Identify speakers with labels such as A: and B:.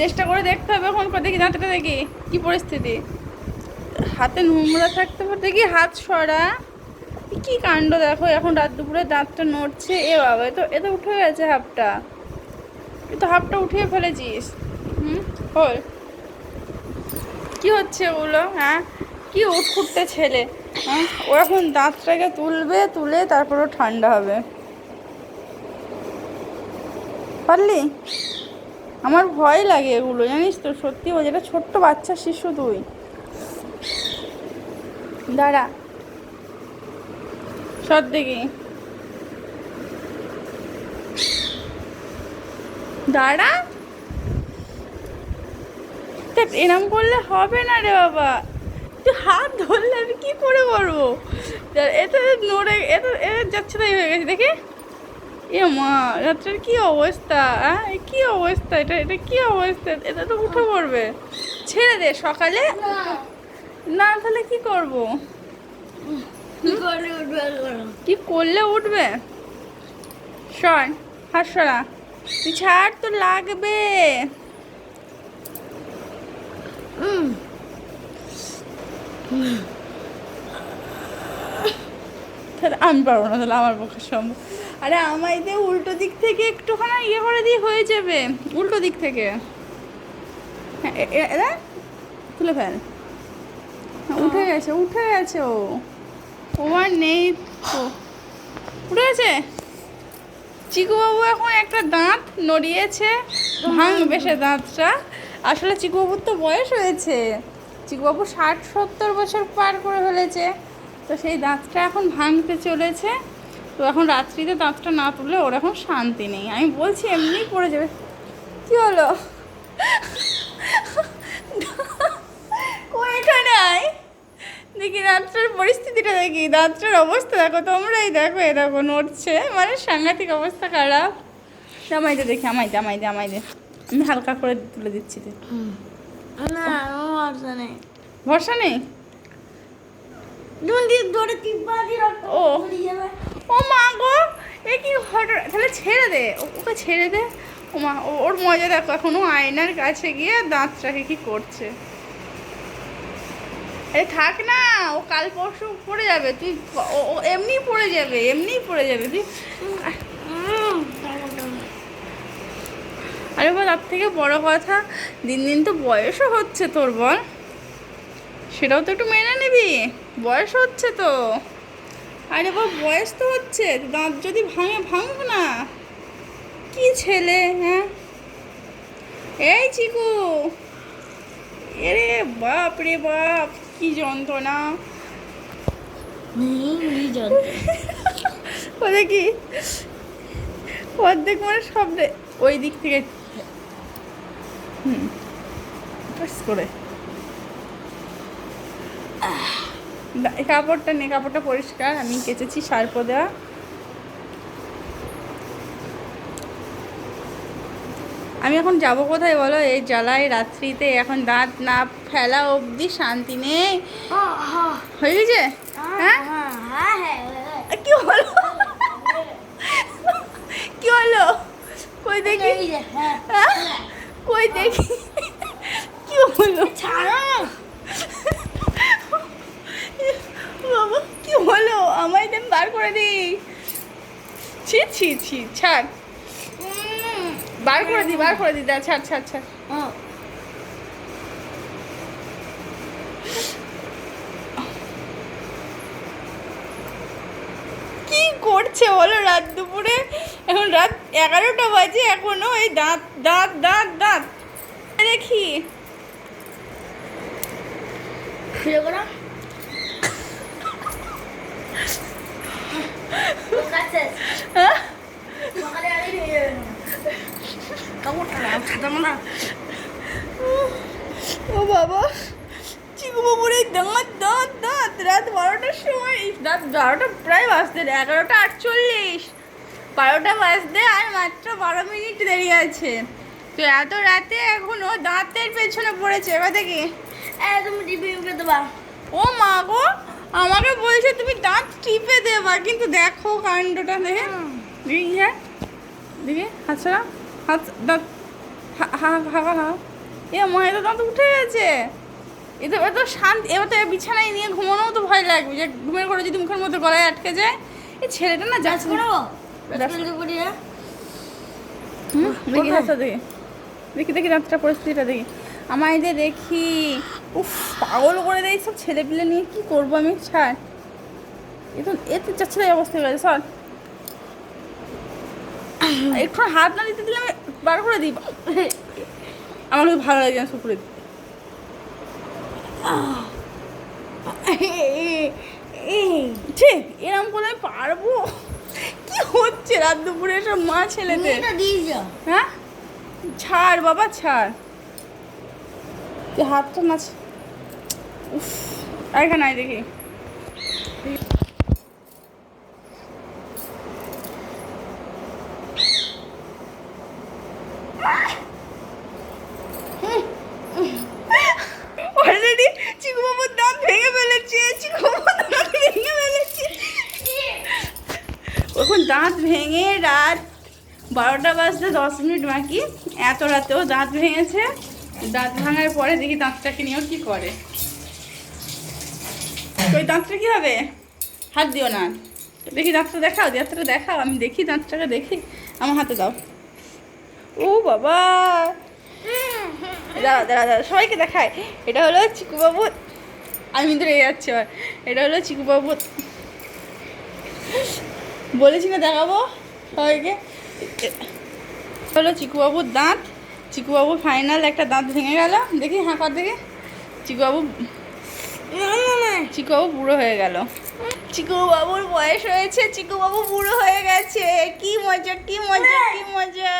A: চেষ্টা করে দেখতে হবে, এখন দেখি দাঁতটা দেখি, কি পরিস্থিতি? হাতে নোংরা থাকতে পারে দেখি হাত সরা। কি কাণ্ড দেখো, এখন রাত দুপুরে দাঁতটা নড়ছে, এ বাবা তো, এ তো উঠে গেছে হাফটা তুই তো হাফটা উঠিয়ে ফেলেছিস। হুম বল কি হচ্ছে ওগুলো হ্যাঁ? কি উঠখুটতে ছেলে হ্যাঁ? ও এখন দাঁতটাকে তুলবে, তুলে তারপর ও ঠান্ডা হবে। পারলি? আমার ভয় লাগে এগুলো, জানিস তো? সত্যি ও যেটা ছোট্ট বাচ্চা শিশু তুই দাঁড়া। সব দেখি। দাঁড়া। এরম করলে হবে না রে বাবা। তুই হাত ধরলে আমি কি করে করব? এতে নড়ে এত যাচ্ছে তাই হয়ে গেছে, দেখে। এ মা রাত্রের কি অবস্থা? হ্যাঁ কি অবস্থা? এটা এটা কি অবস্থা? এটা তো উঠে পড়বে। ছেড়ে দে সকালে। না। তাহলে কি করব?
B: কি
A: করলে উঠবে সর হাত সরা। তুই ছাড় তো লাগবে।
B: হুম
A: তাহলে আমি পারব না তাহলে আমার পক্ষে সম্ভব। আরে আমায় দিয়ে উল্টো দিক থেকে একটুখানি ইয়ে করে দিয়ে হয়ে যাবে। উল্টো দিক থেকে। হ্যাঁ তুলে ফেল। হ্যাঁ, উঠে গেছে উঠে গেছে ও। তোমার নেই তো। উঠে গেছে? চিকুবাবু এখন একটা দাঁত নড়িয়েছে ভাঙবে সে দাঁতটা। আসলে চিকুবাবুর তো বয়স হয়েছে। চিকুবাবু ষাট সত্তর বছর পার করে ফেলেছে। তো সেই দাঁতটা এখন ভাঙতে চলেছে। তো এখন রাত্রিতে দাঁতটা না তুললে ওর এখন শান্তি নেই। আমি বলছি এমনিই পড়ে যাবে। কি হলো? কই এখানে আয়? দেখি দাঁতটার পরিস্থিতিটা দেখি। দাঁতটার অবস্থা দেখো তোমরাই দেখো এ দেখো নড়ছে। মানে সাংঘাতিক অবস্থা খারাপ। আমাই দে দেখি আমাই দে আমাই দে আমাই দে। আমি হালকা করে তুলে দিচ্ছি
B: না অর্থ নেই।
A: ভরসা নেই?
B: ধরে
A: ও। ও মা গো এ কি ঘটনা তাহলে ছেড়ে দে ওকে ছেড়ে দে। ও মা ওর মজা দেখো এখনও আয়নার কাছে গিয়ে দাঁতটাকে কি করছে। এ থাক না ও কাল পরশু পড়ে যাবে তুই ও ও এমনি পড়ে যাবে এমনি পড়ে যাবে তুই আরে বল তার থেকে বড় কথা দিন দিন তো বয়সও হচ্ছে তোর বল। সেটাও তো একটু মেনে নিবি। বয়স হচ্ছে তো। আরে বল বয়স তো হচ্ছে। দাঁত যদি ভাঙে ভাঙবো না। কি ছেলে হ্যাঁ? এই চিকু। এরে বাপ রে বাপ কি যন্ত্রণা।
B: নেই নেই জানতে
A: ও দেখি। অর্ধেক মানে সব দে- ওই দিক থেকে। হুম করে দা- এই কাপড়টা নে কাপড়টা পরিষ্কার আমি কেচেছি সার্প দেওয়া। আমি এখন যাব কোথায় বলো? এই জ্বালায় রাত্রিতে এখন দাঁত না ফেলা অবধি শান্তি নেই।
B: হ্যাঁ
A: গেছে? হ্যাঁ? কি হলো? কি হলো? কই দেখি?
B: হ্যাঁ।
A: হ্যাঁ? কই দেখি? কি হলো?
B: ছাড়ো।
A: বাবা কি হলো? আমায় দেন বার করে দিই। ছি ছি ছি, ছাড়। বার করে দি বার করে দি দা, ছাড় ছাড় ছাড়। কি করছে বলো রাত দুপুরে? এখন রাত এগারোটা বাজে এখনও। এই দাঁত দাঁত দাঁত দাঁত। দেখি
B: ফিরে করো কাছে
A: হ্যাঁ
B: সকালে আরে হয়ে যাবে কাপড়টা না?
A: ও বাবা চিকু বাবুর এই দাঁত দাঁত দাঁত। রাত বারোটার সময় রাত বারোটা প্রায় বাজতে এগারোটা আটচল্লিশ। বারোটা বাজতে আর মাত্র বারো মিনিট দেরি আছে। তো এত রাতে এখনও দাঁতের পেছনে পড়েছে। এবার দেখি।
B: এ তুমি টিপে উঠে দেবা।
A: ও মা গো আমাকে বলছে তুমি দাঁত টিপে দেবা কিন্তু দেখো কাণ্ডটা দেখে। দেখি হ্যাঁ। দেখি ছাড়া হাত দাঁত। হা হা হা হা এ মায়ের তো দাঁত উঠে গেছে। এ তো এত শান্তি এবার তো বিছানায় নিয়ে ঘুমানোও তো ভয় লাগবে। যে ঘুমের ঘরে যদি মুখের মধ্যে গলায় আটকে যায় এই ছেলেটা না যাচ্ছে
B: না।
A: হুম, দেখি? হাতটা দেখি। দেখি দেখি দাঁতটা পরিস্থিতিটা দেখি। যে দেখি। উফ পাগল করে দেয় সব ছেলে পিলে নিয়ে। কি করব আমি? ছাড়। এ তো এ তো যাচ্ছে অবস্থা হয়ে গেছে সর একটু হাত না দিতে দিলে আমি বার করে দিই। আমার ভালো লাগে না শুকুরে দিতে ছে এরম করে পারব? কি হচ্ছে রাত দুপুরে সব মা ছেলেদের? হ্যাঁ? ছাড় বাবা ছাড়। হাতটা নাচ। উফ এখানে দেখি অলরেডি চিকু বাবুর দাঁত ভেঙে ফেলেছে চিকু বাবুর দাঁত ভেঙে ফেলেছে এখন দাঁত ভেঙে রাত বারোটা বাজতে দশ মিনিট বাকি। এত রাতেও দাঁত ভেঙেছে। দাঁত ভাঙার পরে দেখি দাঁতটাকে নিয়েও কি করে। ওই দাঁতটা কি হবে? হাত দিও না। দেখি দাঁতটা দেখাও দাঁতটা দেখাও, আমি দেখি দাঁতটাকে দেখি। আমার হাতে দাও। ও বাবা! দাঁড়া দাঁড়া দাঁড়া সবাইকে দেখায় এটা হলো চিকুবাবু। আমি রেগে যাচ্ছি এবার। এটা হলো চিকুবাবু। বলেছি না দেখাবো সবাইকে। হলো চিকুবাবুর দাঁত। চিকুবাবু ফাইনাল একটা দাঁত ভেঙে গেল। দেখি হাঁকার দেখে। চিকুবাবু চিকুবাবু বুড়ো হয়ে গেল। চিকুবাবুর বয়স হয়েছে, চিকুবাবু বুড়ো হয়ে গেছে। কি মজা কি মজা কি মজা।